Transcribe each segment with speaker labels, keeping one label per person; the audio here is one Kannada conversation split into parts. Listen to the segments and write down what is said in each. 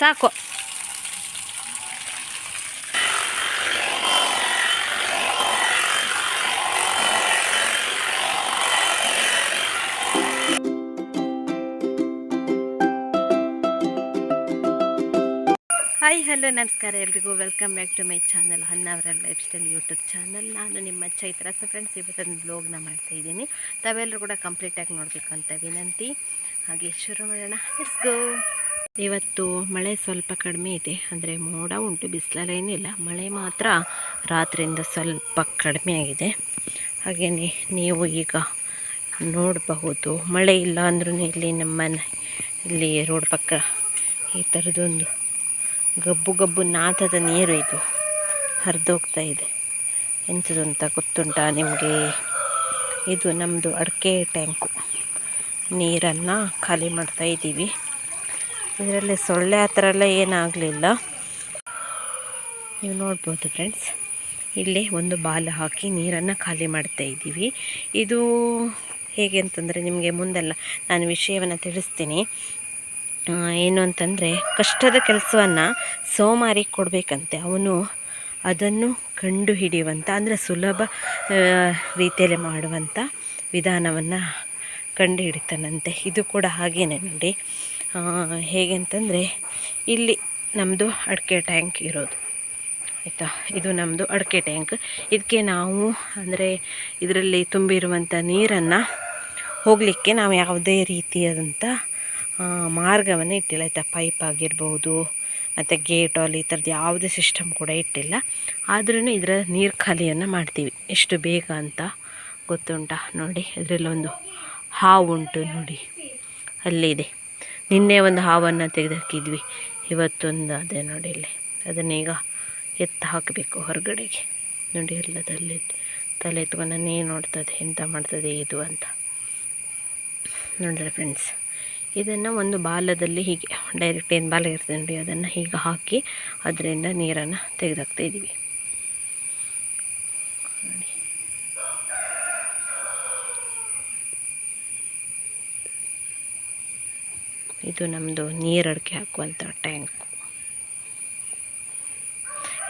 Speaker 1: ಸಾಕು. ಹಾಯ್ ಹಲೋ ನಮಸ್ಕಾರ ಎಲ್ರಿಗೂ. Welcome back to my channel Honnavar lifestyle YouTube channel ನಾನು ನಿಮ್ಮ ಚೈತ್ರ ಸೊ ಫ್ರೆಂಡ್ಸ್ ಇವತ್ತೊಂದು ಬ್ಲಾಗ್ನ ಮಾಡ್ತಾ ಇದ್ದೀನಿ. ತಾವೆಲ್ಲರೂ ಕೂಡ ಕಂಪ್ಲೀಟಾಗಿ ನೋಡಬೇಕು ಅಂತ ವಿನಂತಿ. ಹಾಗೆ ಶುರು ಮಾಡೋಣ. ಲೆಟ್ಸ್ ಇವತ್ತು ಮಳೆ ಸ್ವಲ್ಪ ಕಡಿಮೆ ಇದೆ. ಅಂದರೆ ಮೋಡ ಉಂಟು ಬಿಸಿಲಲ್ಲೇನಿಲ್ಲ ಮಳೆ ಮಾತ್ರ ರಾತ್ರಿಯಿಂದ ಸ್ವಲ್ಪ ಕಡಿಮೆ ಆಗಿದೆ. ಹಾಗೆಯೇ ನೀವು ಈಗ ನೋಡಬಹುದು, ಮಳೆ ಇಲ್ಲ ಅಂದ್ರೂ ಇಲ್ಲಿ ನಮ್ಮ ಇಲ್ಲಿ ರೋಡ್ ಪಕ್ಕ ಈ ಥರದೊಂದು ಗಬ್ಬು ಗಬ್ಬು ನಾಥದ ನೀರು ಇದು ಹರಿದೋಗ್ತಾ ಇದೆ. ಎಂಥದ್ದು ಅಂತ ಗೊತ್ತುಂಟಾ ನಿಮಗೆ? ಇದು ನಮ್ಮದು ಅಡಿಕೆ ಟ್ಯಾಂಕು. ನೀರನ್ನು ಖಾಲಿ ಮಾಡ್ತಾ ಇದ್ದೀವಿ. ಇದರಲ್ಲಿ ಸೊಳ್ಳೆ ಆ ಥರ ಎಲ್ಲ ಏನಾಗಲಿಲ್ಲ. ನೀವು ನೋಡ್ಬೋದು ಫ್ರೆಂಡ್ಸ್, ಇಲ್ಲಿ ಒಂದು ಬಾಲ್ ಹಾಕಿ ನೀರನ್ನು ಖಾಲಿ ಮಾಡ್ತಾ ಇದ್ದೀವಿ. ಇದು ಹೇಗೆ ಅಂತಂದರೆ ನಿಮಗೆ ಮುಂದೆಲ್ಲ ನಾನು ವಿಷಯವನ್ನು ತಿಳಿಸ್ತೀನಿ. ಏನು ಅಂತಂದರೆ ಕಷ್ಟದ ಕೆಲಸವನ್ನು ಸೋಮಾರಿ ಕೊಡಬೇಕಂತೆ. ಅವನು ಅದನ್ನು ಕಂಡು ಹಿಡಿಯುವಂಥ ಅಂದರೆ ಸುಲಭ ರೀತಿಯಲ್ಲಿ ಮಾಡುವಂಥ ವಿಧಾನವನ್ನು ಕಂಡು ಹಿಡಿತಾನಂತೆ ಇದು ಕೂಡ ಹಾಗೇನೆ ನೋಡಿ. ಹೇಗೆ ಅಂತಂದರೆ ಇಲ್ಲಿ ನಮ್ಮದು ಅಡಿಕೆ ಟ್ಯಾಂಕ್ ಇರೋದು. ಆಯಿತಾ? ಇದು ನಮ್ಮದು ಅಡಿಕೆ ಟ್ಯಾಂಕ್. ಇದಕ್ಕೆ ನಾವು ಅಂದರೆ ಇದರಲ್ಲಿ ತುಂಬಿರುವಂಥ ನೀರನ್ನು ಹೋಗಲಿಕ್ಕೆ ನಾವು ಯಾವುದೇ ರೀತಿಯಾದಂಥ ಮಾರ್ಗವನ್ನು ಇಟ್ಟಿಲ್ಲ. ಆಯಿತಾ? ಪೈಪ್ ಆಗಿರ್ಬೋದು, ಮತ್ತು ಗೇಟ್ ಆಲ್ ಈ ಥರದ್ದು ಯಾವುದೇ ಸಿಸ್ಟಮ್ ಕೂಡ ಇಟ್ಟಿಲ್ಲ. ಆದ್ರೂ ಇದರ ನೀರು ಖಾಲಿಯನ್ನು ಮಾಡ್ತೀವಿ. ಎಷ್ಟು ಬೇಗ ಅಂತ ಗೊತ್ತುಂಟಾ? ನೋಡಿ ಅದರಲ್ಲೊಂದು ಹಾವು ಉಂಟು ನೋಡಿ. ಅಲ್ಲಿದೆ. ನಿನ್ನೆ ಒಂದು ಹಾವನ್ನು ತೆಗೆದಾಕಿದ್ವಿ. ಇವತ್ತೊಂದು ಅದೇ ನೋಡಿ ಇಲ್ಲಿ. ಅದನ್ನೀಗ ಎತ್ತು ಹಾಕಬೇಕು ಹೊರಗಡೆಗೆ. ನೋಡಿ ಎಲ್ಲದಲ್ಲಿ ತಲೆ ಎತ್ಕೊಂಡು ನೋಡ್ತದೆ ಎಂಥ ಮಾಡ್ತದೆ, ಇದು ಅಂತ. ನೋಡಿದ್ರೆ ಫ್ರೆಂಡ್ಸ್ ಇದನ್ನು ಒಂದು ಬಾಲದಲ್ಲಿ ಹೀಗೆ ಡೈರೆಕ್ಟ್ ಏನು ಬಾಲ ಇರ್ತದೆ ನೋಡಿ, ಅದನ್ನು ಹೀಗೆ ಹಾಕಿ ಅದರಿಂದ ನೀರನ್ನು ತೆಗೆದಾಕ್ತಾ ಇದ್ದೀವಿ ಇದು ನಮ್ಮದು ನೀರಡಿಕೆ ಹಾಕುವಂಥ ಟ್ಯಾಂಕು.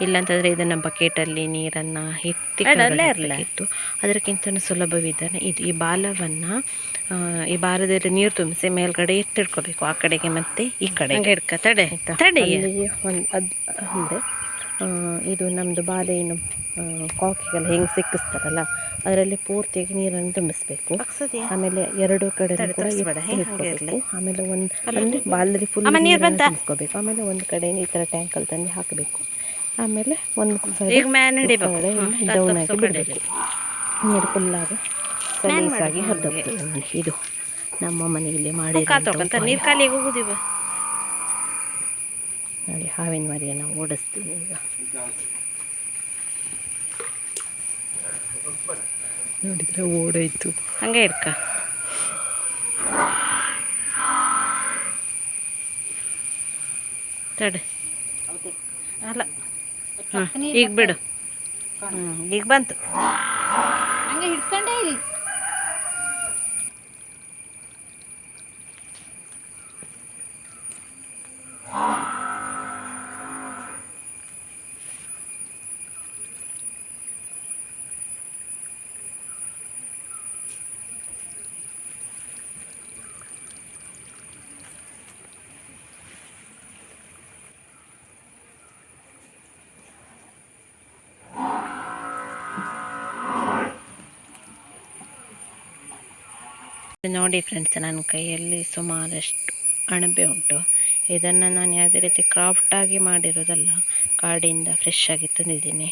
Speaker 1: ಇಲ್ಲಾಂತಂದರೆ ಇದನ್ನು ಬಕೆಟಲ್ಲಿ ನೀರನ್ನು ಎತ್ತಿ ಇತ್ತು ಅದಕ್ಕಿಂತ ಸುಲಭ ವಿಧಾನ ಇದು ಈ ಬಾಲವನ್ನು ಈ ಬಾಲದಲ್ಲಿ ನೀರು ತುಂಬಿಸಿ ಮೇಲ್ಗಡೆ ಎತ್ತಿಡ್ಕೋಬೇಕು ಆ ಕಡೆಗೆ ಮತ್ತೆ ಈ ಕಡೆ ಇಡ್ಕ ತಡೆ ತಡೆ ಒಂದು ಅದು ಅಂದರೆ ಇದು ನಮ್ಮದು ಬಾಲೆ ಏನು ಕಾಕಿಗೆಲ್ಲ ಹೆಂಗೆ ಸಿಕ್ಕಿಸ್ತಾರಲ್ಲ ಅದರಲ್ಲಿ ಪೂರ್ತಿಯಾಗಿ ನೀರನ್ನು ತುಂಬಿಸ್ಬೇಕು. ಆಮೇಲೆ ಎರಡು ಕಡೆ ಕೂಡ ಇಟ್ಕೋಬೇಕು. ಆಮೇಲೆ ಒಂದು ಅಂದರೆ ಬಾಲದಲ್ಲಿ ಫುಲ್ ನೀರನ್ನು ತುಂಬಿಸ್ಕೋಬೇಕು. ಆಮೇಲೆ ಒಂದು ಕಡೆ ಈ ಥರ ಟ್ಯಾಂಕಲ್ಲಿ ತಂದು ಹಾಕಬೇಕು. ಆಮೇಲೆ ಒಂದು ಡೌನ್ ಆಗಿ ಬಿಡಬೇಕು. ನೀರು ಫುಲ್ಲಾಗಿ ಸಲೀಸಾಗಿ ಹರಿದೋಗ್ತದೆ. ನೋಡಿ ಇದು ನಮ್ಮ ಮನೆಯಲ್ಲಿ ಮಾಡಿ ನೀರು ಹೋಗುದಿವ. ನೋಡಿ ಹಾವಿನ ಮರಿಯನ್ನು ಓಡಿಸ್ತೀನಿ ಈಗ. ನೋಡಿದ್ರೆ ಓಡೋಯ್ತು. ಹಂಗೆ ಇಡ್ಕ ತಡೆ. ಅಲ್ಲ. ಹಾಂ ಈಗ ಬಿಡು. ಹ್ಞೂ ಈಗ ಬಂತು.
Speaker 2: ಹಂಗೆ ಹಿಡ್ಕೊಂಡೇ ಇರಿ.
Speaker 1: ನೋಡಿ ಫ್ರೆಂಡ್ಸ್ ನನ್ನ ಕೈಯಲ್ಲಿ ಸುಮಾರಷ್ಟು ಅಣಬೆ ಉಂಟು. ಇದನ್ನು ನಾನು ಯಾವುದೇ ರೀತಿ ಕ್ರಾಫ್ಟಾಗಿ ಮಾಡಿರೋದಲ್ಲ, ಕಾಡಿಂದ ಫ್ರೆಶ್ ಆಗಿ ತಂದಿದ್ದೀನಿ.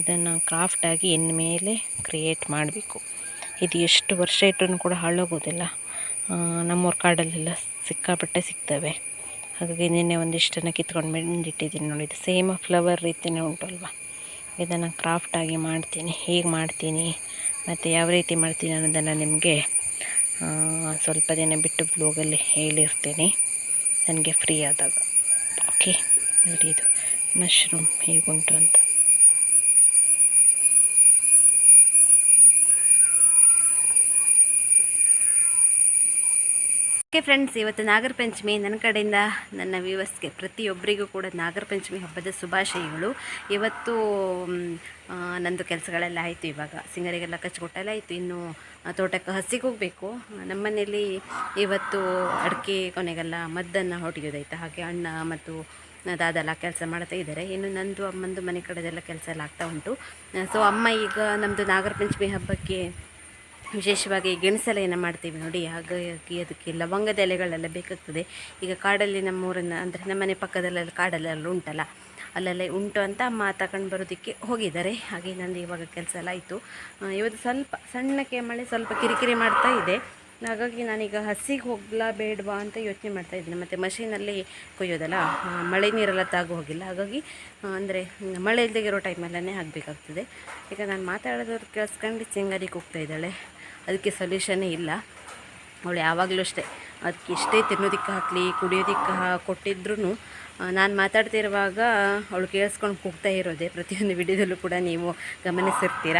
Speaker 1: ಇದನ್ನು ಕ್ರಾಫ್ಟಾಗಿ ಇನ್ಮೇಲೆ ಕ್ರಿಯೇಟ್ ಮಾಡಬೇಕು. ಇದು ಎಷ್ಟು ವರ್ಷ ಇಟ್ಟರೂ ಕೂಡ ಹಾಳಾಗೋದಿಲ್ಲ. ನಮ್ಮ ನಮ್ಮೂರ ಕಾಡಲ್ಲೆಲ್ಲ ಸಿಕ್ಕಾಪಟ್ಟೆ ಸಿಗ್ತವೆ. ಹಾಗಾಗಿ ನಿನ್ನೆ ಒಂದಿಷ್ಟನ್ನು ಕಿತ್ಕೊಂಡು ಬಂದಿಟ್ಟಿದ್ದೀನಿ ನೋಡಿ, ಇದು ಸೇಮ್ ಫ್ಲವರ್ ರೀತಿಯೇ ಉಂಟಲ್ವ? ಇದನ್ನು ಕ್ರಾಫ್ಟಾಗಿ ಮಾಡ್ತೀನಿ, ಹೇಗೆ ಮಾಡ್ತೀನಿ, ಮತ್ತು ಯಾವ ರೀತಿ ಮಾಡ್ತೀನಿ ಅನ್ನೋದನ್ನು ನಿಮಗೆ ಸ್ವಲ್ಪ ದಿನ ಬಿಟ್ಟು ಬ್ಲೋಗಲ್ಲಿ ಹೇಳಿರ್ತೀನಿ. ನನಗೆ ಫ್ರೀ ಆದಾಗ. ಓಕೆ ನೋಡಿ ಇದು ಮಶ್ರೂಮ್ ಹೇಗುಂಟು ಅಂತ. ಓಕೆ ಫ್ರೆಂಡ್ಸ್, ಇವತ್ತು ನಾಗರ ಪಂಚಮಿ ನನ್ನ ಕಡೆಯಿಂದ ನನ್ನ ವ್ಯೂವರ್ಸ್ಗೆ ಪ್ರತಿಯೊಬ್ಬರಿಗೂ ಕೂಡ ನಾಗರ ಪಂಚಮಿ ಹಬ್ಬದ ಶುಭಾಶಯಗಳು. ಇವತ್ತು ನಂದು ಕೆಲಸಗಳೆಲ್ಲ ಆಯಿತು ಇವಾಗ. ಸಿಂಗರಿಗೆಲ್ಲ ಕಚ್ಕೊಟ್ಟೆಲ್ಲ ಆಯಿತು. ಇನ್ನು ತೋಟಕ್ಕೆ ಹಸಿಗೆ ಹೋಗಬೇಕು. ನಮ್ಮನೇಲಿ ಇವತ್ತು ಅಡಿಕೆ ಕೊನೆಗೆಲ್ಲ ಮದ್ದನ್ನು ಹೊಡೆಯೋದಾಯ್ತು. ಹಾಗೆ ಅಣ್ಣ ಮತ್ತು ದಾದೆಲ್ಲ ಕೆಲಸ ಮಾಡ್ತಾ ಇದ್ದಾರೆ. ಇನ್ನು ನಂದು ಅಮ್ಮಂದು ಮನೆ ಕಡೆದೆಲ್ಲ ಕೆಲಸ ಎಲ್ಲ ಆಗ್ತಾ ಉಂಟು. ಸೊ ಅಮ್ಮ ಈಗ ನಮ್ಮದು ನಾಗರ ಪಂಚಮಿ ಹಬ್ಬಕ್ಕೆ ವಿಶೇಷವಾಗಿ ಗೆಣಸಲೆಯನ್ನು ಮಾಡ್ತೀವಿ ನೋಡಿ, ಹಾಗಾಗಿ ಅದಕ್ಕೆ ಲವಂಗದ ಎಲೆಗಳೆಲ್ಲ ಬೇಕಾಗ್ತದೆ. ಈಗ ಕಾಡಲ್ಲಿ ನಮ್ಮೂರನ್ನು, ಅಂದರೆ ನಮ್ಮನೆ ಪಕ್ಕದಲ್ಲೆಲ್ಲ ಕಾಡಲ್ಲೆಲ್ಲ ಉಂಟಲ್ಲ, ಅಲ್ಲೆಲ್ಲ ಉಂಟು ಅಂತ ಅಮ್ಮ ತಗೊಂಡು ಬರೋದಕ್ಕೆ ಹೋಗಿದ್ದಾರೆ. ಹಾಗೆ ನಂದು ಇವಾಗ ಕೆಲಸ ಎಲ್ಲ ಆಯಿತು. ಇವತ್ತು ಸ್ವಲ್ಪ ಸಣ್ಣಕ್ಕೆ ಮಳೆ ಸ್ವಲ್ಪ ಕಿರಿಕಿರಿ ಮಾಡ್ತಾ ಇದೆ. ಹಾಗಾಗಿ ನಾನೀಗ ಹಸಿಗೆ ಹೋಗ್ಲಾ ಬೇಡವಾ ಅಂತ ಯೋಚನೆ ಮಾಡ್ತಾ ಇದ್ದೀನಿ. ಮತ್ತು ಮಷೀನಲ್ಲಿ ಕೊಯ್ಯೋದಲ್ಲ ಮಳೆ ನೀರೆಲ್ಲ ತಾಗು ಹೋಗಿಲ್ಲ. ಹಾಗಾಗಿ ಅಂದರೆ ಮಳೆ ಇಲ್ಲದೆ ಇರೋ ಟೈಮಲ್ಲೇ ಆಗಬೇಕಾಗ್ತದೆ ಈಗ ನಾನು ಮಾತಾಡೋದವ್ರು ಕೇಳಿಸ್ಕೊಂಡು ಹೋಗ್ತಾ ಇದ್ದಾಳೆ. ಅದಕ್ಕೆ ಸೊಲ್ಯೂಷನ್ನೇ ಇಲ್ಲ. ಅವಳು ಯಾವಾಗಲೂ ಅಷ್ಟೇ. ಅದಕ್ಕೆ ಇಷ್ಟೇ ತಿನ್ನೋದಿಕ್ಕೆ ಹಾಕಲಿ, ಕುಡಿಯೋದಿಕ್ಕೆ ಕೊಟ್ಟಿದ್ರು ನಾನು ಮಾತಾಡ್ತಿರುವಾಗ ಅವಳು ಕೇಳಿಸ್ಕೊಂಡು ಹೋಗ್ತಾ ಇರೋದೆ. ಪ್ರತಿಯೊಂದು ವಿಡಿಯೋದಲ್ಲೂ ಕೂಡ ನೀವು ಗಮನಿಸಿರ್ತೀರ?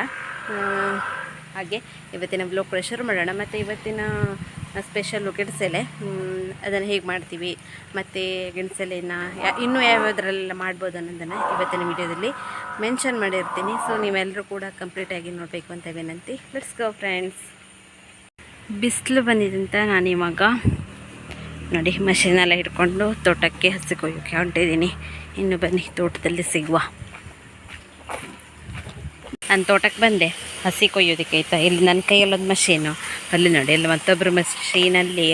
Speaker 1: ಹಾಗೆ ಇವತ್ತಿನ ಬ್ಲೋ ಪ್ರೆಷರ್ ಮಾಡೋಣ. ಮತ್ತು ಇವತ್ತಿನ ಸ್ಪೆಷಲ್ಲು ಗೆಣಸೆಲೆ ಅದನ್ನು ಹೇಗೆ ಮಾಡ್ತೀವಿ, ಮತ್ತು ಗೆಣಸಲೆನ ಇನ್ನೂ ಯಾವ್ಯಾವುದರಲ್ಲೆಲ್ಲ ಮಾಡ್ಬೋದು ಅನ್ನೋದನ್ನು ಇವತ್ತಿನ ವಿಡಿಯೋದಲ್ಲಿ ಮೆನ್ಷನ್ ಮಾಡಿರ್ತೀನಿ. ಸೊ ನೀವೆಲ್ಲರೂ ಕೂಡ ಕಂಪ್ಲೀಟಾಗಿ ನೋಡಬೇಕು ಅಂತ ವಿನಂತಿ. ಲೆಟ್ಸ್ ಗೋ ಫ್ರೆಂಡ್ಸ್ ಬಿಸಿಲು ಬಂದಿದ್ದಂತ ನಾನು ಇವಾಗ ನೋಡಿ ಮಷೀನೆಲ್ಲ ಹಿಡ್ಕೊಂಡು ತೋಟಕ್ಕೆ ಹಸಿ ಕೊಯ್ಯೋಕ್ಕೆ ಹೊಂಟಿದ್ದೀನಿ. ಇನ್ನು ಬನ್ನಿ, ತೋಟದಲ್ಲಿ ಸಿಗುವ. ನಾನು ತೋಟಕ್ಕೆ ಬಂದೆ, ಹಸಿ ಕೊಯ್ಯೋದಕ್ಕೆ ಆಯಿತಾ? ಇಲ್ಲಿ ನನ್ನ ಕೈಯಲ್ಲೊಂದು ಮಷೀನು ಅಲ್ಲಿ ನೋಡಿ, ಅಲ್ಲಿ ಮತ್ತೊಬ್ಬರು ಮಷೀನಲ್ಲಿ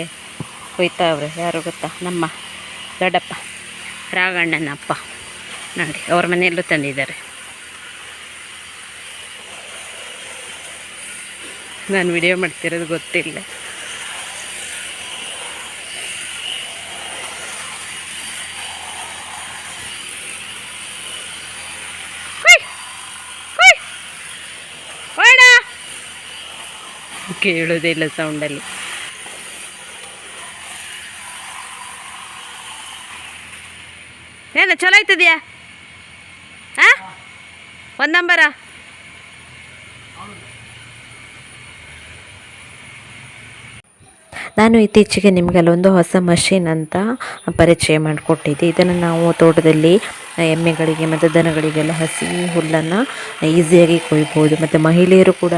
Speaker 1: ಕೊಯ್ತಾವ್ರೆ, ಯಾರು ಗೊತ್ತಾ? ನಮ್ಮ ದೊಡ್ಡಪ್ಪ ರಾಘಣ್ಣನ ಅಪ್ಪ ನೋಡಿ, ಅವ್ರ ಮನೆಯಲ್ಲೂ ತಂದಿದ್ದಾರೆ. ನಾನು ವಿಡಿಯೋ ಮಾಡ್ತಿರೋದು ಗೊತ್ತಿಲ್ಲ. ಕೇಳೋದೇ ಇಲ್ಲ ಸೌಂಡಲ್ಲಿ ಆಯ್ತದ್ಯಾ ಹಾಂ ಒಂದು ನಂಬರಾ? ನಾನು ಇತ್ತೀಚೆಗೆ ನಿಮಗೆ ಅಲ್ಲೊಂದು ಹೊಸ ಮಷೀನ್ ಅಂತ ಪರಿಚಯ ಮಾಡಿಕೊಟ್ಟಿದ್ದೆ. ಇದನ್ನು ನಾವು ತೋಟದಲ್ಲಿ ಎಮ್ಮೆಗಳಿಗೆ ಮತ್ತು ದನಗಳಿಗೆಲ್ಲ ಹಸಿ ಹುಲ್ಲನ್ನು ಈಸಿಯಾಗಿ ಕೊಯ್ಬೋದು. ಮತ್ತು ಮಹಿಳೆಯರು ಕೂಡ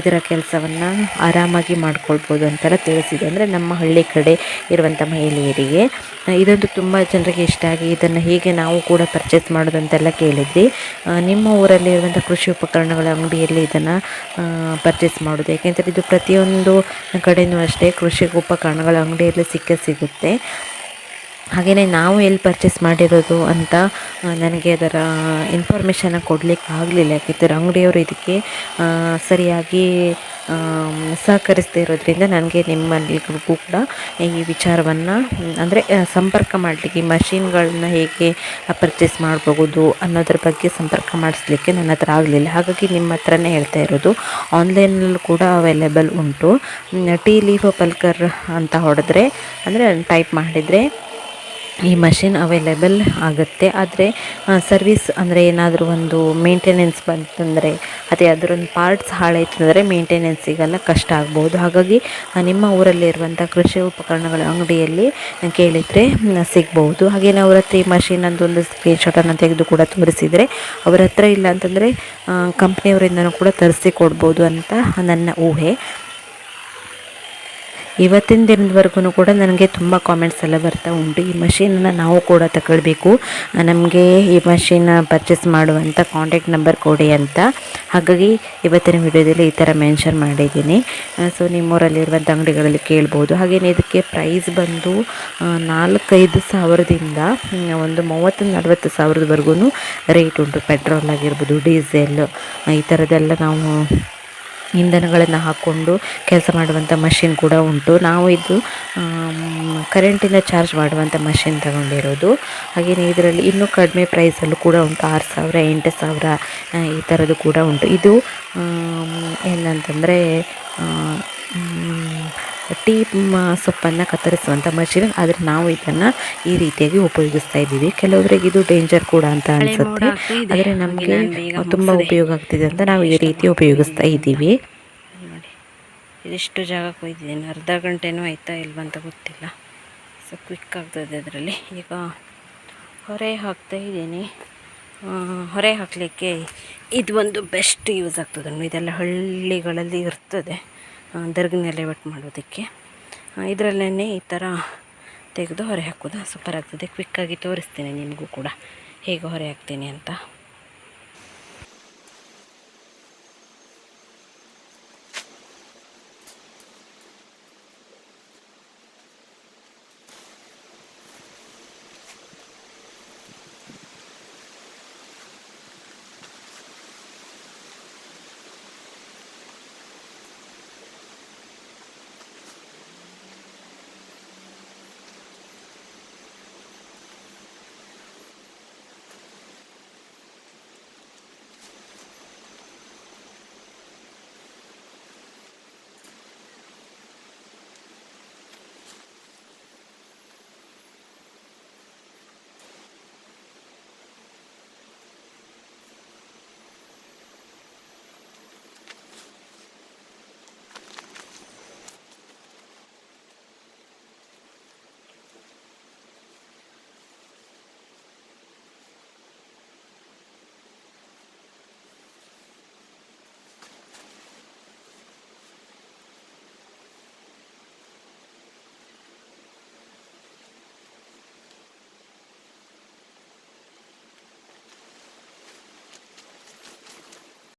Speaker 1: ಇದರ ಕೆಲಸವನ್ನು ಆರಾಮಾಗಿ ಮಾಡ್ಕೊಳ್ಬೋದು ಅಂತೆಲ್ಲ ತಿಳಿಸಿದೆ. ಅಂದರೆ ನಮ್ಮ ಹಳ್ಳಿ ಕಡೆ ಇರುವಂಥ ಮಹಿಳೆಯರಿಗೆ. ಇದೊಂದು ತುಂಬ ಜನರಿಗೆ ಇಷ್ಟ ಆಗಿ ಇದನ್ನು ಹೇಗೆ ನಾವು ಕೂಡ ಪರ್ಚೇಸ್ ಮಾಡೋದು ಅಂತೆಲ್ಲ ಕೇಳಿದ್ವಿ. ನಿಮ್ಮ ಊರಲ್ಲಿ ಇರುವಂಥ ಕೃಷಿ ಉಪಕರಣಗಳ ಅಂಗಡಿಯಲ್ಲಿ ಇದನ್ನು ಪರ್ಚೇಸ್ ಮಾಡೋದು. ಯಾಕೆಂದರೆ ಇದು ಪ್ರತಿಯೊಂದು ಕಡೆಯೂ ಅಷ್ಟೇ ಕೃಷಿ ಉಪಕರಣಗಳ ಅಂಗಡಿಯಲ್ಲಿ ಸಿಕ್ಕೇ ಸಿಗುತ್ತೆ. ಹಾಗೆಯೇ ನಾವು ಎಲ್ಲಿ ಪರ್ಚೇಸ್ ಮಾಡಿರೋದು ಅಂತ ನನಗೆ ಅದರ ಇನ್ಫಾರ್ಮೇಷನ್ನ ಕೊಡಲಿಕ್ಕೆ ಆಗಲಿಲ್ಲ. ಯಾಕೆಂದರೆ ಅಂಗಡಿಯವರು ಇದಕ್ಕೆ ಸರಿಯಾಗಿ ಸಹಕರಿಸ್ತಾ ಇರೋದ್ರಿಂದ ನನಗೆ ನಿಮ್ಮಲ್ಲಿಗೂ ಕೂಡ ಈ ವಿಚಾರವನ್ನು, ಅಂದರೆ ಸಂಪರ್ಕ ಮಾಡಲಿಕ್ಕೆ ಮಷಿನ್ಗಳನ್ನ ಹೇಗೆ ಪರ್ಚೇಸ್ ಮಾಡಬಹುದು ಅನ್ನೋದ್ರ ಬಗ್ಗೆ ಸಂಪರ್ಕ ಮಾಡಿಸ್ಲಿಕ್ಕೆ ನನ್ನ ಹತ್ರ ಆಗಲಿಲ್ಲ. ಹಾಗಾಗಿ ನಿಮ್ಮ ಹತ್ರನೇ ಹೇಳ್ತಾ ಇರೋದು ಆನ್ಲೈನಲ್ಲೂ ಕೂಡ ಅವೈಲೇಬಲ್ ಉಂಟು. ಟೀ ಲೀಫ್ ಪಲ್ಕರ್ ಅಂತ ಹೊಡೆದ್ರೆ, ಅಂದರೆ ಟೈಪ್ ಮಾಡಿದರೆ ಈ ಮಷಿನ್ ಅವೈಲೇಬಲ್ ಆಗುತ್ತೆ. ಆದರೆ ಸರ್ವಿಸ್ ಅಂದರೆ ಏನಾದರೂ ಒಂದು ಮೇಂಟೆನೆನ್ಸ್ ಬಂತಂದರೆ, ಅದೇ ಅದರೊಂದು ಪಾರ್ಟ್ಸ್ ಹಾಳಾಯ್ತಂದರೆ ಅಂದರೆ ಮೇಂಟೆನೆನ್ಸಿಗೆಲ್ಲ ಕಷ್ಟ ಆಗ್ಬೋದು. ಹಾಗಾಗಿ ನಿಮ್ಮ ಊರಲ್ಲಿರುವಂಥ ಕೃಷಿ ಉಪಕರಣಗಳ ಅಂಗಡಿಯಲ್ಲಿ ಕೇಳಿದರೆ ಸಿಗ್ಬೋದು. ಹಾಗೆಯೇ ಅವ್ರ ಹತ್ರ ಈ ಮಷಿನ್ ಒಂದು ಸ್ಕ್ರೀನ್ಶಾಟನ್ನು ತೆಗೆದು ಕೂಡ ತೋರಿಸಿದರೆ, ಅವರ ಹತ್ರ ಇಲ್ಲ ಅಂತಂದರೆ ಕಂಪ್ನಿಯವರಿಂದನೂ ಕೂಡ ತರಿಸಿ ಕೊಡ್ಬೋದು ಅಂತ ನನ್ನ ಊಹೆ. ಇವತ್ತಿನ ದಿನದವರೆಗೂ ಕೂಡ ನನಗೆ ತುಂಬ ಕಾಮೆಂಟ್ಸ್ ಎಲ್ಲ ಬರ್ತಾ ಉಂಟು. ಈ ಮಷೀನನ್ನು ನಾವು ಕೂಡ ತಗೊಳ್ಬೇಕು. ನಮಗೆ ಈ ಮಷೀನ್ ಪರ್ಚೇಸ್ ಮಾಡುವಂಥ ಕಾಂಟ್ಯಾಕ್ಟ್ ನಂಬರ್ ಕೊಡಿ ಅಂತ. ಹಾಗಾಗಿ ಇವತ್ತಿನ ವಿಡಿಯೋದಲ್ಲಿ ಈ ಥರ ಮೆನ್ಷನ್ ಮಾಡಿದ್ದೀನಿ. ಸೊ ನಿಮ್ಮೂರಲ್ಲಿರುವಂಥ ಅಂಗಡಿಗಳಲ್ಲಿ ಕೇಳ್ಬೋದು. ಹಾಗೆಯೇ ಇದಕ್ಕೆ ಪ್ರೈಸ್ ಬಂದು ನಾಲ್ಕೈದು ಸಾವಿರದಿಂದ ಒಂದು ಮೂವತ್ತು ನಲವತ್ತು ಸಾವಿರದವರೆಗೂ ರೇಟ್ ಉಂಟು. ಪೆಟ್ರೋಲ್ ಆಗಿರ್ಬೋದು ಡೀಸೆಲ್ ಈ ಥರದ್ದೆಲ್ಲ ನಾವು ಇಂಧನಗಳನ್ನು ಹಾಕ್ಕೊಂಡು ಕೆಲಸ ಮಾಡುವಂಥ ಮಷಿನ್ ಕೂಡ ಉಂಟು. ನಾವು ಇದು ಕರೆಂಟಿಂದ ಚಾರ್ಜ್ ಮಾಡುವಂಥ ಮಷಿನ್ ತಗೊಂಡಿರೋದು. ಹಾಗೆಯೇ ಇದರಲ್ಲಿ ಇನ್ನೂ ಕಡಿಮೆ ಪ್ರೈಸಲ್ಲೂ ಕೂಡ ಉಂಟು. ಆರು ಸಾವಿರ, ಎಂಟು ಸಾವಿರ ಈ ಥರದ್ದು ಕೂಡ ಉಂಟು. ಇದು ಏನಂತಂದರೆ ಟೀ ಸೊಪ್ಪನ್ನು ಕತ್ತರಿಸುವಂಥ ಮಷೀನ್. ಆದರೆ ನಾವು ಇದನ್ನು ಈ ರೀತಿಯಾಗಿ ಉಪಯೋಗಿಸ್ತಾ ಇದ್ದೀವಿ. ಕೆಲವರಿಗೆ ಇದು ಡೇಂಜರ್ ಕೂಡ ಅಂತ ಅನಿಸುತ್ತೆ. ಆದರೆ ನಮಗೆ ತುಂಬ ಉಪಯೋಗ ಆಗ್ತಿದೆ ಅಂತ ನಾವು ಈ ರೀತಿ ಉಪಯೋಗಿಸ್ತಾ ಇದ್ದೀವಿ. ನೋಡಿ ಇದಿಷ್ಟು ಜಾಗ ಕೊಯ್ದಿದ್ದೀನಿ. ಅರ್ಧ ಗಂಟೆನೂ ಆಯ್ತಾ ಇಲ್ವಂತ ಅಂತ ಗೊತ್ತಿಲ್ಲ. ಸೊ ಕ್ವಿಕ್ ಆಗ್ತದೆ ಅದರಲ್ಲಿ. ಈಗ ಹೊರೆ ಹಾಕ್ತಾ ಇದ್ದೀನಿ. ಹೊರೆ ಹಾಕಲಿಕ್ಕೆ ಇದು ಒಂದು ಬೆಸ್ಟ್ ಯೂಸ್ ಆಗ್ತದೆ. ಇದೆಲ್ಲ ಹಳ್ಳಿಗಳಲ್ಲಿ ಇರ್ತದೆ. ಆ, ದರ್ಗನೆಲ್ಲ ಒಟ್ಟು ಮಾಡೋದಕ್ಕೆ. ಇದರಲ್ಲೇ ಈ ಥರ ತೆಗೆದು ಹೊರೆ ಹಾಕೋದು ಸೂಪರ್ ಆಗ್ತದೆ ಕ್ವಿಕ್ಕಾಗಿ ತೋರಿಸ್ತೇನೆ ನಿಮಗೂ ಕೂಡ. ಹೇಗೆ ಹೊರೆ ಹಾಕ್ತೀನಿ ಅಂತ.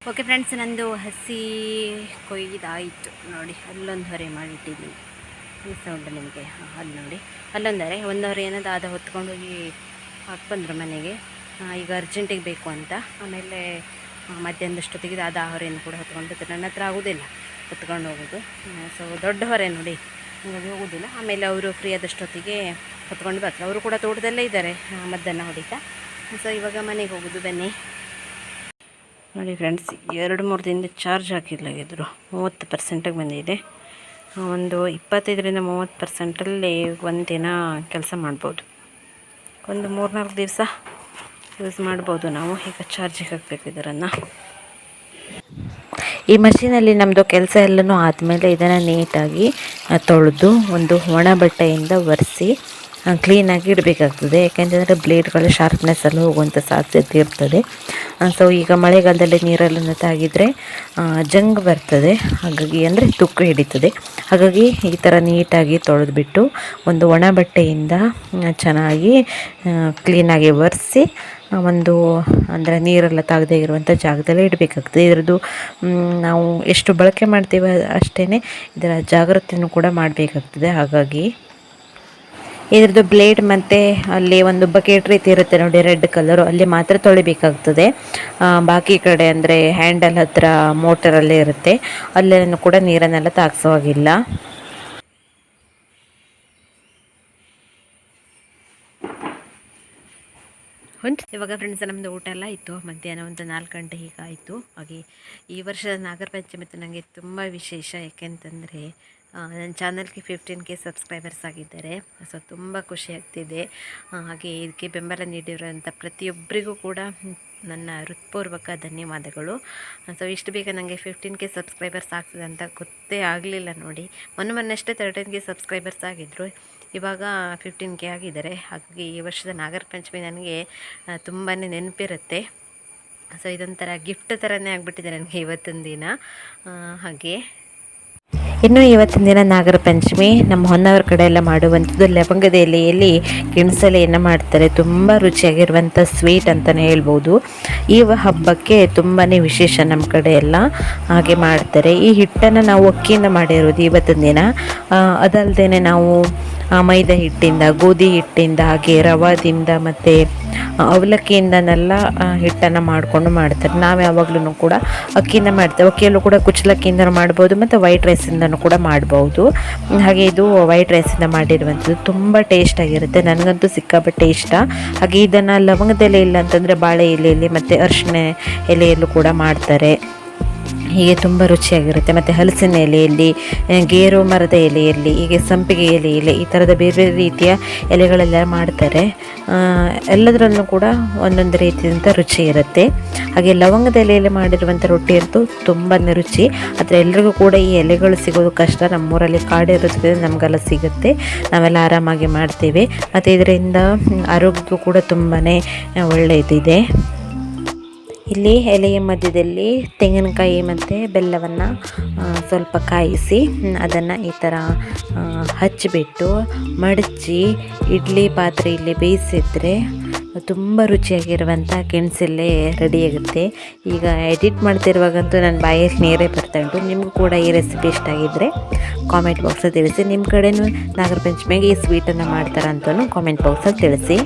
Speaker 1: ಓಕೆ ಫ್ರೆಂಡ್ಸ್ ನಂದು ಹಸಿ ಕೊಯ್ದಾಯಿತು. ನೋಡಿ ಅಲ್ಲೊಂದು ಹೊರೆ ಮಾಡಿಟ್ಟಿದ್ದೀನಿ. ಈ ಸೌಂಡ್ ನಿಮಗೆ ಅಲ್ಲಿ ನೋಡಿ. ಅಲ್ಲೊಂದು ಹೊರೆ ಒಂದು ಹೊರೆ ಏನದು ಆದ ಹೊತ್ಕೊಂಡು ಹೋಗಿ ಹಾಕಿ ಬಂದರು ಮನೆಗೆ ಈಗ ಅರ್ಜೆಂಟಿಗೆ ಬೇಕು ಅಂತ. ಆಮೇಲೆ ಮಧ್ಯಾಹ್ನದಷ್ಟು ಮಧ್ಯಾಹ್ನದಷ್ಟೊತ್ತಿಗೆ ಅದು ಆ ಹೊರೆಯನ್ನು ಕೂಡ ಹೊತ್ಕೊಂಡು. ನನ್ನ ಹತ್ರ ಆಗೋದಿಲ್ಲ ಹೊತ್ಕೊಂಡು ಹೋಗೋದು. ಸೊ ದೊಡ್ಡ ಹೊರೆ ನೋಡಿ. ಹಂಗಾಗಿ ಹೋಗೋದಿಲ್ಲ. ಆಮೇಲೆ ಅವರು ಫ್ರೀ ಆದಷ್ಟೊತ್ತಿಗೆ ಹೊತ್ಕೊಂಡು ಬರ್ತಾರೆ. ಅವರು ಕೂಡ ತೋಟದಲ್ಲೇ ಇದ್ದಾರೆ. ಮಧ್ಯಾಹ್ನ ಹೊಡಿತಾ. ಸೊ ಇವಾಗ ಮನೆಗೆ ಹೋಗೋದು ಬನ್ನಿ. ನೋಡಿ ಫ್ರೆಂಡ್ಸ್, ಎರಡು ಮೂರು ದಿನದ ಚಾರ್ಜ್ ಹಾಕಿರ್ಲಾಗಿದ್ರು ಮೂವತ್ತು ಪರ್ಸೆಂಟಾಗಿ ಬಂದಿದೆ. ಒಂದು ಇಪ್ಪತ್ತೈದರಿಂದ ಮೂವತ್ತು ಪರ್ಸೆಂಟಲ್ಲಿ ಒಂದು ದಿನ ಕೆಲಸ ಮಾಡ್ಬೋದು. ಒಂದು ಮೂರ್ನಾಲ್ಕು ದಿವಸ ಯೂಸ್ ಮಾಡ್ಬೋದು ನಾವು. ಈಗ ಚಾರ್ಜಿಗೆ ಹಾಕಬೇಕು ಇದರನ್ನು. ಈ ಮಷೀನಲ್ಲಿ ನಮ್ಮದು ಕೆಲಸ ಎಲ್ಲನೂ ಆದಮೇಲೆ ಇದನ್ನು ನೀಟಾಗಿ ತೊಳೆದು ಒಂದು ಒಣ ಬಟ್ಟೆಯಿಂದ ಒರೆಸಿ ಕ್ಲೀನಾಗಿ ಇಡಬೇಕಾಗ್ತದೆ. ಯಾಕೆಂತಂದರೆ ಬ್ಲೇಡ್ಗಳು ಶಾರ್ಪ್ನೆಸ್ಸಲ್ಲಿ ಹೋಗುವಂಥ ಸಾಧ್ಯತೆ ಇರ್ತದೆ. ಸೊ ಈಗ ಮಳೆಗಾಲದಲ್ಲಿ ನೀರಲ್ಲನ್ನು ತಾಗಿದರೆ ಜಂಗ್ ಬರ್ತದೆ. ಹಾಗಾಗಿ ಅಂದರೆ ತುಕ್ಕು ಹಿಡಿತದೆ. ಹಾಗಾಗಿ ಈ ಥರ ನೀಟಾಗಿ ತೊಳೆದುಬಿಟ್ಟು ಒಂದು ಒಣ ಬಟ್ಟೆಯಿಂದ ಚೆನ್ನಾಗಿ ಕ್ಲೀನಾಗಿ ಒರೆಸಿ ಒಂದು, ಅಂದರೆ ನೀರೆಲ್ಲ ತಾಗದೇ ಇರುವಂಥ ಜಾಗದಲ್ಲಿ ಇಡಬೇಕಾಗ್ತದೆ. ಇದರದ್ದು ನಾವು ಎಷ್ಟು ಬಳಕೆ ಮಾಡ್ತೀವೋ ಅಷ್ಟೇ ಇದರ ಜಾಗ್ರತೆಯೂ ಕೂಡ ಮಾಡಬೇಕಾಗ್ತದೆ. ಹಾಗಾಗಿ ಇದ್ರದ್ದು ಬ್ಲೇಡ್ ಮತ್ತು ಅಲ್ಲಿ ಒಂದು ಬಕೆಟ್ ರೀತಿ ಇರುತ್ತೆ ನೋಡಿ ರೆಡ್ ಕಲರು ಅಲ್ಲಿ ಮಾತ್ರ ತೊಳಿಬೇಕಾಗ್ತದೆ. ಬಾಕಿ ಕಡೆ ಅಂದರೆ ಹ್ಯಾಂಡಲ್ ಹತ್ತಿರ ಮೋಟರಲ್ಲೇ ಇರುತ್ತೆ. ಅಲ್ಲೇನು ಕೂಡ ನೀರನ್ನೆಲ್ಲ ತಾಗಿಸೋ ಹಾಗಿಲ್ಲ. ಇವಾಗ ಫ್ರೆಂಡ್ಸ್ ನಮ್ಮದು ಊಟ ಎಲ್ಲ ಇತ್ತು ಮಧ್ಯಾಹ್ನ ಒಂದು ನಾಲ್ಕು ಗಂಟೆ ಹೀಗಾಯಿತು. ಹಾಗೆ ಈ ವರ್ಷದ ನಾಗರ ಪಂಚಮಿ ನನಗೆ ತುಂಬ ವಿಶೇಷ. ಯಾಕೆಂತಂದರೆ ನನ್ನ ಚಾನಲ್ಗೆ ಫಿಫ್ಟೀನ್ ಕೆ ಸಬ್ಸ್ಕ್ರೈಬರ್ಸ್ ಆಗಿದ್ದಾರೆ. ಸೊ, ತುಂಬ ಖುಷಿ ಆಗ್ತಿದೆ. ಹಾಗೆ ಇದಕ್ಕೆ ಬೆಂಬಲ ನೀಡಿರುವಂಥ ಪ್ರತಿಯೊಬ್ಬರಿಗೂ ಕೂಡ ನನ್ನ ಹೃತ್ಪೂರ್ವಕ ಧನ್ಯವಾದಗಳು. ಸೊ, ಇಷ್ಟು ಬೇಗ ನನಗೆ ಫಿಫ್ಟೀನ್ ಕೆ ಸಬ್ಸ್ಕ್ರೈಬರ್ಸ್ ಆಗ್ತದೆ ಅಂತ ಗೊತ್ತೇ ಆಗಲಿಲ್ಲ ನೋಡಿ. ಮೊನ್ನೆ ಮೊನ್ನೆಷ್ಟೇ ತರ್ಟೀನ್ ಕೆ ಸಬ್ಸ್ಕ್ರೈಬರ್ಸ್ ಆಗಿದ್ದರು ಇವಾಗ ಫಿಫ್ಟೀನ್ ಕೆ ಆಗಿದ್ದಾರೆ. ಹಾಗಾಗಿ ಈ ವರ್ಷದ ನಾಗರ ಪಂಚಮಿ ನನಗೆ ತುಂಬಾ ನೆನಪಿರುತ್ತೆ. ಸೊ, ಇದೊಂಥರ ಗಿಫ್ಟ್ ಥರನೇ ಆಗಿಬಿಟ್ಟಿದೆ ನನಗೆ ಇವತ್ತಿನ ದಿನ. ಹಾಗೆ ಇನ್ನು ಇವತ್ತಿನ ದಿನ ನಾಗರ ಪಂಚಮಿ ನಮ್ಮ ಹೊನ್ನವರ ಕಡೆ ಎಲ್ಲ ಮಾಡುವಂಥದ್ದು ಲವಂಗದ ಎಲೆಯಲ್ಲಿ ಕಿಣಸಲೆಯನ್ನು ಮಾಡ್ತಾರೆ. ತುಂಬ ರುಚಿಯಾಗಿರುವಂಥ ಸ್ವೀಟ್ ಅಂತಲೇ ಹೇಳ್ಬೋದು. ಈ ಹಬ್ಬಕ್ಕೆ ತುಂಬಾ ವಿಶೇಷ ನಮ್ಮ ಕಡೆ ಎಲ್ಲ ಹಾಗೆ ಮಾಡ್ತಾರೆ. ಈ ಹಿಟ್ಟನ್ನು ನಾವು ಅಕ್ಕಿಯಿಂದ ಮಾಡಿರೋದು ಇವತ್ತಿನ ದಿನ. ಅದಲ್ಲದೆ ನಾವು ಮೈದಾ ಹಿಟ್ಟಿಂದ, ಗೋಧಿ ಹಿಟ್ಟಿಂದ, ಹಾಗೆ ರವಾದಿಂದ ಮತ್ತು ಅವಲಕ್ಕಿಯಿಂದನೆಲ್ಲ ಹಿಟ್ಟನ್ನು ಮಾಡಿಕೊಂಡು ಮಾಡ್ತಾರೆ. ನಾವು ಯಾವಾಗಲೂ ಕೂಡ ಅಕ್ಕಿಯಿಂದ ಮಾಡ್ತೇವೆ. ಅಕ್ಕಿಯಲ್ಲೂ ಕೂಡ ಕುಚ್ಚಲಕ್ಕಿಯಿಂದ ಮಾಡ್ಬೋದು ಮತ್ತು ವೈಟ್ ರೈಸಿಂದನೂ ಕೂಡ ಮಾಡ್ಬೋದು. ಹಾಗೆ ಇದು ವೈಟ್ ರೈಸಿಂದ ಮಾಡಿರುವಂಥದ್ದು ತುಂಬ ಟೇಸ್ಟ್ ಆಗಿರುತ್ತೆ. ನನಗಂತೂ ಸಿಕ್ಕಾಪಟ್ಟೆ ಇಷ್ಟ. ಹಾಗೆ ಇದನ್ನು ಲವಂಗದ ಎಲೆ ಇಲ್ಲ ಅಂತಂದರೆ ಬಾಳೆ ಎಲೆಯಲ್ಲಿ ಮತ್ತು ಅರಿಶಿಣ ಎಲೆಯಲ್ಲೂ ಕೂಡ ಮಾಡ್ತಾರೆ. ಹೀಗೆ ತುಂಬ ರುಚಿಯಾಗಿರುತ್ತೆ. ಮತ್ತು ಹಲಸಿನ ಎಲೆಯಲ್ಲಿ ಗೇರು ಮರದ ಎಲೆಯಲ್ಲಿ, ಹೀಗೆ ಸಂಪಿಗೆ ಎಲೆಯಲ್ಲಿ ಈ ಥರದ ಬೇರೆ ಬೇರೆ ರೀತಿಯ ಎಲೆಗಳೆಲ್ಲ ಮಾಡ್ತಾರೆ. ಎಲ್ಲದರಲ್ಲೂ ಕೂಡ ಒಂದೊಂದು ರೀತಿಯಾದಂಥ ರುಚಿ ಇರುತ್ತೆ. ಹಾಗೆ ಲವಂಗದ ಎಲೆಯಲ್ಲಿ ಮಾಡಿರುವಂಥ ರೊಟ್ಟಿ ಅಂತೂ ತುಂಬಾ ರುಚಿ. ಆದರೆ ಎಲ್ರಿಗೂ ಕೂಡ ಈ ಎಲೆಗಳು ಸಿಗೋದು ಕಷ್ಟ. ನಮ್ಮೂರಲ್ಲಿ ಕಾಡಿರೋದ್ರಿಂದ ನಮಗೆಲ್ಲ ಸಿಗುತ್ತೆ. ನಾವೆಲ್ಲ ಆರಾಮಾಗಿ ಮಾಡ್ತೇವೆ. ಮತ್ತು ಇದರಿಂದ ಆರೋಗ್ಯಕ್ಕೂ ಕೂಡ ತುಂಬಾ ಒಳ್ಳೆಯದಿದೆ ಇಲ್ಲಿ ಎಲೆಯ ಮಧ್ಯದಲ್ಲಿ ತೆಂಗಿನಕಾಯಿ ಮತ್ತು ಬೆಲ್ಲವನ್ನು ಸ್ವಲ್ಪ ಕಾಯಿಸಿ, ಅದನ್ನು ಈ ಥರ ಹಚ್ಚಿಬಿಟ್ಟು ಮಡಚಿ ಇಡ್ಲಿ ಪಾತ್ರೆಯಲ್ಲಿ ಬೇಯಿಸಿದ್ರೆ ತುಂಬ ರುಚಿಯಾಗಿರುವಂಥ ಗೆಣಸಲ್ಲೇ ರೆಡಿಯಾಗುತ್ತೆ ಈಗ ಎಡಿಟ್ ಮಾಡ್ತಿರುವಾಗಂತೂ ನನ್ನ ಬಾಯಲ್ಲಿ ನೀರೇ ಬರ್ತಾ ಉಂಟು. ನಿಮಗೂ ಕೂಡ ಈ ರೆಸಿಪಿ ಇಷ್ಟ ಆಗಿದ್ದರೆ ಕಾಮೆಂಟ್ ಬಾಕ್ಸಲ್ಲಿ ತಿಳಿಸಿ. ನಿಮ್ಮ ಕಡೆನೂ ನಾಗರ ಪಂಚಮಿಗೆ ಈ ಸ್ವೀಟನ್ನು ಮಾಡ್ತಾರಂತಲೂ ಕಾಮೆಂಟ್ ಬಾಕ್ಸಲ್ಲಿ ತಿಳಿಸಿ.